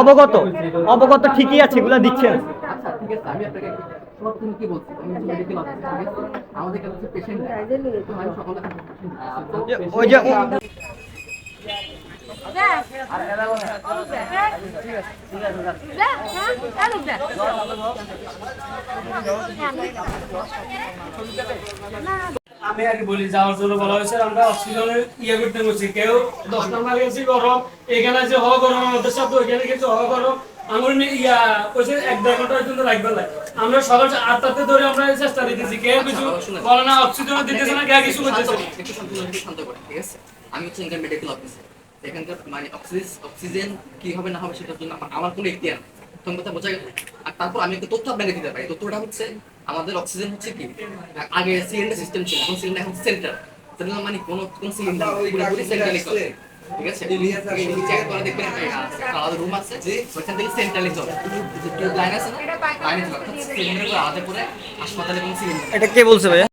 অবগত। অবগত ঠিকই আছে এগুলা দিচ্ছেন। আচ্ছা ঠিক আছে আমি আপনাকে তুমি কি বলছি মেডিকেল অফিসার ঠিক আছে আমাদের কাছে পেশেন্ট আমি ওই যে আমি আর বলি, যাওয়ার জন্য বলা হয়েছে, আমরা অক্সিজেনের ইয়ে করতে বলছি। কেউ দশ নম্বর গেছি, গরম। এখানে যে হওয়া গরম, আমাদের সাথে ওইখানে কিছু হওয়া গরম। ইয়া এক ঘণ্টা আমরা আমরা চেষ্টা কেউ না কিছু আমি হচ্ছে মেডিকেল অফিসার এখানকার মানে অক্সিজেন অক্সিজেন কি হবে না হবে সেটার জন্য আমার- কোনো নেই। তোমার কথা বোঝা গেল। আর তারপর আমি একটা তথ্য আপনাকে দিতে পারি। তথ্যটা হচ্ছে আমাদের অক্সিজেন হচ্ছে কি? আগে সিলিন্ডার সিস্টেম ছিল এখন সিলিন্ডার এখন সেন্টার। সেন্টার মানে কোন কোন সিলিন্ডার পুরোপুরি সেন্ট্রালি চলে। ঠিক আছে? চেক করে দেখবেন আলাদা রুম আছে। ওইখান থেকে সেন্ট্রালি চলে। লাইন আছে না? লাইনে চলে সিলিন্ডার আলাদা করে হাসপাতালে কোনো সিলিন্ডার। এটা কে বলছে ভাইয়া?